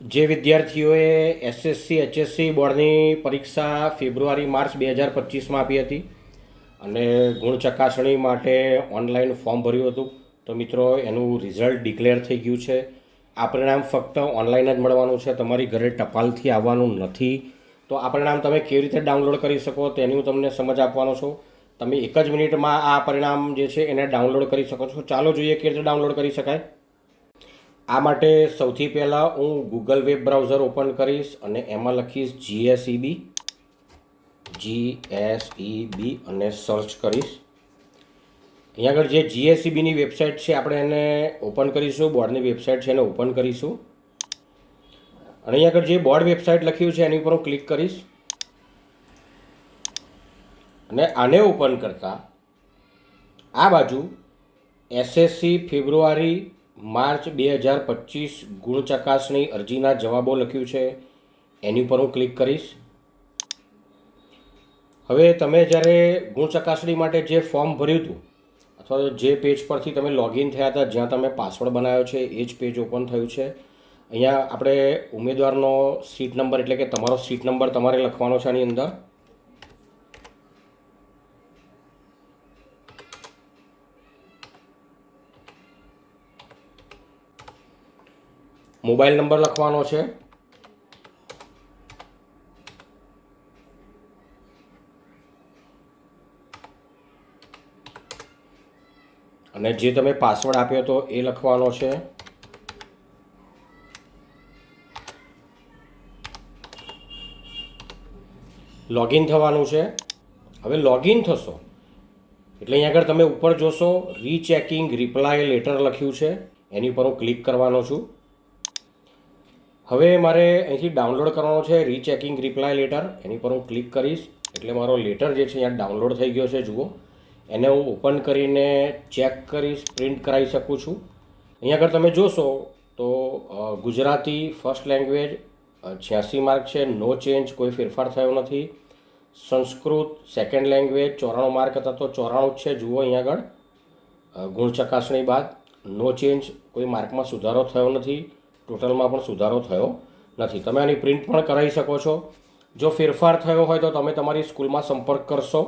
જે વિદ્યાર્થીઓએ SSC HSC બોર્ડની પરીક્ષા ફેબ્રુઆરી, માર્ચ બે હજાર પચીસમાં આપી હતી અને ગુણ ચકાસણી માટે ઓનલાઈન ફોર્મ ભર્યું હતું. તો મિત્રો, એનું રિઝલ્ટ ડિક્લેર થઈ ગયું છે. આ પરિણામ ફક્ત ઓનલાઈન જ મળવાનું છે. તમારી ઘરે ટપાલથી આવવાનું નથી. તો આ પરિણામ તમે કેવી રીતે ડાઉનલોડ કરી શકો તેની હું તમને સમજ આપવાનો છું. તમે એક જ મિનિટમાં આ પરિણામ જે છે એને ડાઉનલોડ કરી શકો છો. ચાલો જોઈએ કેવી રીતે ડાઉનલોડ કરી શકાય. આ માટે સૌથી પહેલાં હું ગૂગલ વેબ બ્રાઉઝર ઓપન કરીશ અને એમાં લખીશ જીએસઈબી જીએસઈબી અને સર્ચ કરીશ. અહીંયા આગળ જે જીએસઈબીની વેબસાઇટ છે, આપણે એને ઓપન કરીશું, બોર્ડની વેબસાઇટ છે એને ઓપન કરીશું. અને અહીંયા આગળ જે બોર્ડ વેબસાઇટ લખ્યું છે, એની ઉપર હું ક્લિક કરીશ. અને આને ઓપન કરતાં આ બાજુ એસએસસી ફેબ્રુઆરી માર્ચ બે હજાર પચીસ ગુણ ચકાસણી અરજીના જવાબો લખ્યું છે. એની ઉપર હું ક્લિક કરીશ. હવે તમે જ્યારે ગુણ ચકાસણી માટે જે ફોર્મ ભર્યું હતું, અથવા જે પેજ પરથી તમે લોગિન થયા હતા, જ્યાં તમે પાસવર્ડ બનાવ્યો છે, એ જ પેજ ઓપન થયું છે. અહીંયા આપણે ઉમેદવારનો સીટ નંબર એટલે કે તમારો સીટ નંબર તમારે લખવાનો છે આની અંદર. મોબાઈલ નંબર લખવાનો છે. અને જે તમે પાસવર્ડ આપ્યો હતો એ લખવાનો છે. લોગિન થવાનું છે. હવે લોગિન થશો. એટલે અહીંયા આગળ તમે ઉપર જોશો રીચેકિંગ રિપ્લાય લેટર લખ્યું છે. એની પર હું ક્લિક કરવાનો છું. હવે મારે અહીંથી ડાઉનલોડ કરવાનો છે રીચેકિંગ રિપ્લાય લેટર એની પર હું ક્લિક કરીશ. એટલે મારો લેટર જે છે અહીંયા ડાઉનલોડ થઈ ગયો છે, જુઓ. એને હું ઓપન કરીને ચેક કરીશ પ્રિન્ટ કરાવી શકું છું. અહીંયા આગળ તમે જોશો તો ગુજરાતી ફર્સ્ટ લેંગ્વેજ છ્યાસી માર્ક છે નો ચેન્જ કોઈ ફેરફાર થયો નથી. સંસ્કૃત સેકન્ડ લેંગ્વેજ ચોરાણું માર્ક હતા તો ચોરાણું જ છે, જુઓ અહીંયા આગળ. ગુણ ચકાસણી બાદ નો ચેન્જ કોઈ માર્કમાં સુધારો થયો નથી. ટોટલમાં પણ સુધારો થયો નથી. તમે આની પ્રિન્ટ પણ કરાવી શકો છો. જો ફેરફાર થયો હોય તો તમે તમારી સ્કૂલમાં સંપર્ક કરશો.